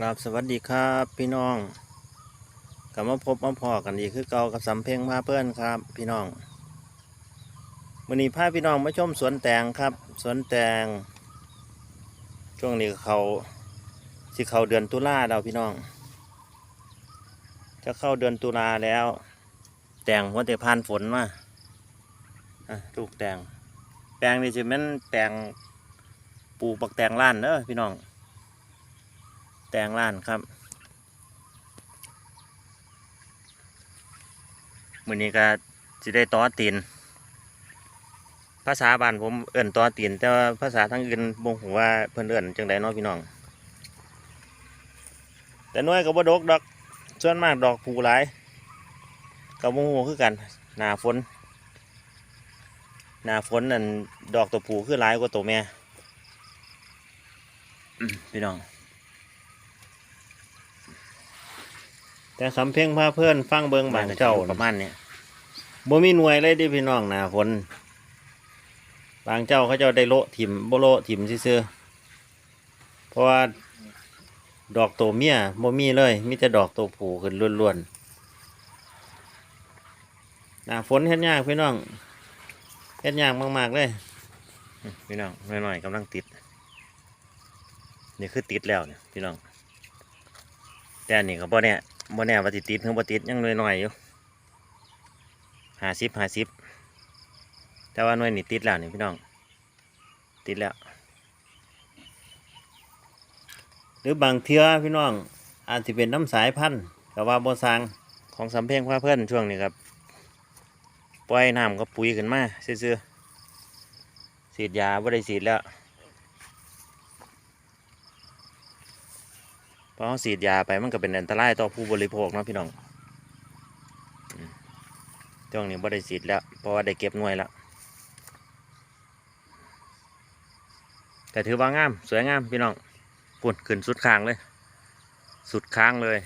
ครับสวัสดีครับพี่น้องกลับมาพบมาพอกันอีกคือเก่ากับสำเพ็งพาเพื่อนครับ พี่น้องวันนี้พาพี่น้องมาชมสวนแตงครับ สวนแตง ช่วงนี้เขาสิเขาเดือนตุลาเราพี่น้อง จะเข้าเดือนตุลาแล้ว แตงหัวเตพานฝนมาอะลูกแตงแตงนี่จะเป็นแตงปลูกปักแตงล้านเด้อพี่น้อง แตงล้านครับมือนี้ก็จะได้ต่อตีน ภาษาบ้านผมเอิ่นต่อตีน แต่ว่าภาษาทางอื่นบ่งหูว่าเพิ่อนเอิ่นจังไดนาะพี่น้อง แต่น้อยก็บ่ดกดอกส่วนมากดอกผูหลายกับบ่ฮู้คือกัน หนาฝน หนาฝนนั่นดอกตัวผูคือหลายกว่าตัวแม่พี่น้อง แต่สำเพ็งพาเพื่อนฟังเบิงบางเจ้าประมาณเนี้ยบ่มีหน่วยเลยเดิพี่น้องหนาฝนบางเจ้าเขาเจ้าได้โละถิ่มบ่โละถิ่มซื่อๆเพราะว่าดอกตัวเมียบ่มีเลยมีแต่ดอกตัวผู้ขึ้นล้วนๆหนาฝนเฮ็ดยากพี่น้องเฮ็ดยากมากๆเลยพี่น้องน้อยๆกำลังติดนี่คือติดแล้วเนี่ยพี่น้องแต่อันนี่ก็บ่เนี่ย บ่แน่ว่าติดติดหรือบ่ติดยังน้อยๆอยู่ห้าสิบห้าสิบแต่ว่าหน่วยนี่ติดแล้วนี่พี่น้อง ติดแล้ว หรือบางเทือพี่น้อง อาจจะเป็นน้ำสายพันธุ์กับว่าบ่สร้างของสำเพ็งพาเพื่อนช่วงนี้ครับปล่อยน้ำกับปุ๋ยขึ้นมา ซื่อๆฉีดยาบ่ได้ฉีดแล้ว พราะเขาฉีดยาไปมันก็เป็นอันตรายต่อผู้บริโภคเนาะพี่น้องช่วงนี้บ่ได้ฉีดแล้ว เพราะว่าได้เก็บหน่วยแล้วแต่ถือว่างาม สวยงามพี่น้องปุ่นขึ้นสุดค้างเลย สุดค้างเลย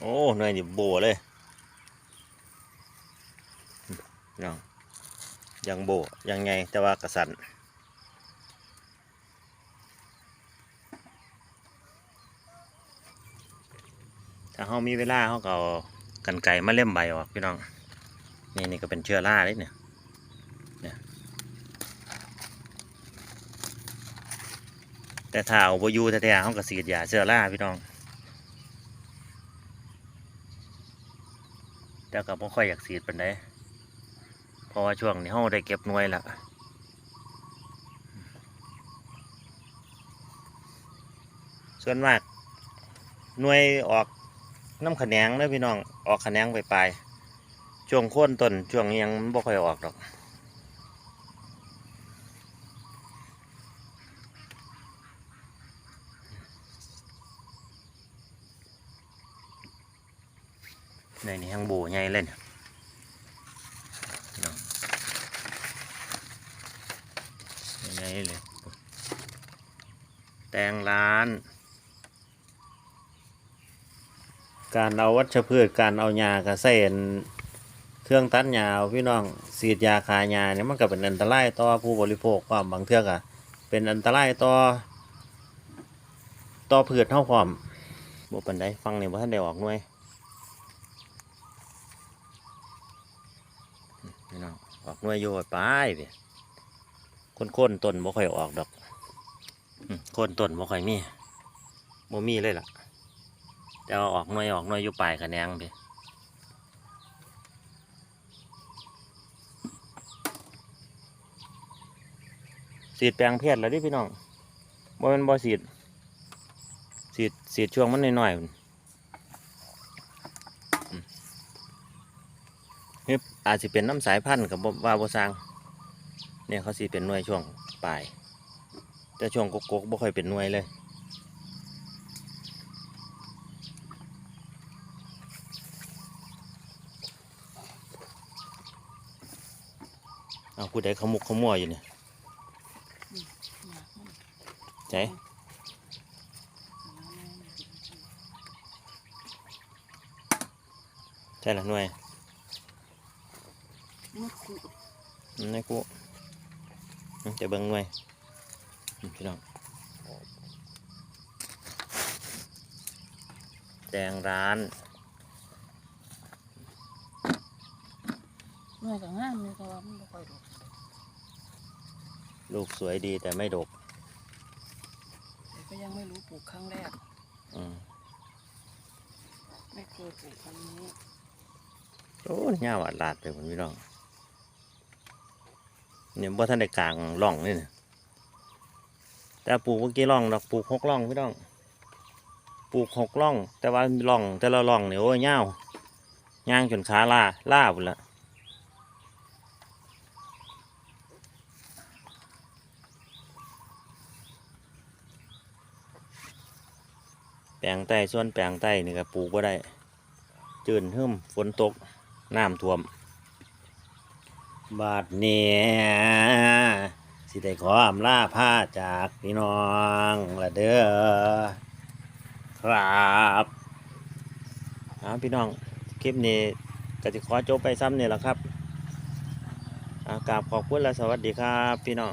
โอ้หน่วยนี่โบเลยอืมพี่น้องยังโบยังไงแต่ว่ากระสัน ถ้าเขามีเวลาเขาก็เอากันไก่มาเล่มใบออกพี่น้อง นี่นี่ก็เป็นเชื้อราเลยเนี่ยเนี่ยแต่ถ้าเอาบยูแท้ๆเขาก็สีดยาเชื้อราพี่น้องแต่ก็บ่ค่อยอยากสีดเปานใดเพราะว่าช่วงนี้เขาได้เก็บหน่วยละส่วนมากหน่วยออก น้ำขะแหนงเด้พี่น้องออกขะแหนงไปปลายช่วงโค่นต้นช่วงยังมันบ่ค่อยออกดอกในนี่ยังโบใหญ่เล่นพี่น้องใหญ่เลยแตงร้าน การเอาวัชพืชการเอายากระเซ็นเครื่องตัดหญ้าเอาพี่น้องสีดยาคาหญ้าเนี่ยมันก็เป็นอันตรายต่อผู้บริโภคความบางเทื่อกะเป็นอันตรายต่อต่อพืชเท่าความบ่ปันได้ฟังนี่บ่ทันได้ออกหน่วยพี่น้องออกหน่วยอยู่ไปพี่คนๆต้นบ่ค่อยออกดอกอืมโคนต้นบ่ค่อยมีบ่มีเลยล่ะ แต่ว่าออกหน่วยออกหน่วยอยู่ปลายคะแนงไปสีดแปลงเพศแล้วดิพี่น้องบ่เป็นบ่สีดสีดสีดช่วงมันน้อยๆพุ่นอืมเฮ้ยอาจจะเป็นน้ำสายพันธุ์กับว่าบ่สร้างเนี่ยเขาสีเป็นหน่วยช่วงปลาย แต่ช่วงกกๆบ่ค่อยเป็นหน่วยเลย เอาผู้ใดเขามุกเขามั่วอยู่เนี่ยใจใช่ละหน่วยมะกรูดอืมนี่กูอืมมะกรูดนี่มะกรูดกูมะกรูดใช่ละหน่วยมะกรูดอืมมะกรูดใช่ละหน่วยอืมจะเบิ่งหน่วยอืมพี่น้องแดงร้าน หน่วยก็งามเลยแต่ว่ามันบ่ค่อยดอกลูกสวยดีแต่ไม่ดกแต่ก็ยังไม่รู้ปลูกครั้งแรก อืมไม่เคยปลูกครั้งนี้โอ้ยง่าหวาดลาดไปผมพี่น้องเนี่ยบ่ท่านได้กลางร่องนี่นะแต่ปลูกเมื่อกี้ร่องดอกปลูกหกร่องพี่น้อง ปลูกหกร่อง แต่ว่าร่องแต่ละร่องเนี่ยโอ้ยเง่าวย่างจนขาล่าล่าหมดละ แปลงใต้ส่วนแปลงใต้นี่ก็ปลูกก็ได้จืนหึมฝนตกน้ำท่วม บาดเนี่ยสิได้ขออำลาผ้าจากพี่น้องละเด้อครับเอาพี่น้องคลิปนี้ก็จะขอจบไปซ้ำเนี่แหละครับอากราบขอบคุณและสวัสดีครับ พี่น้อง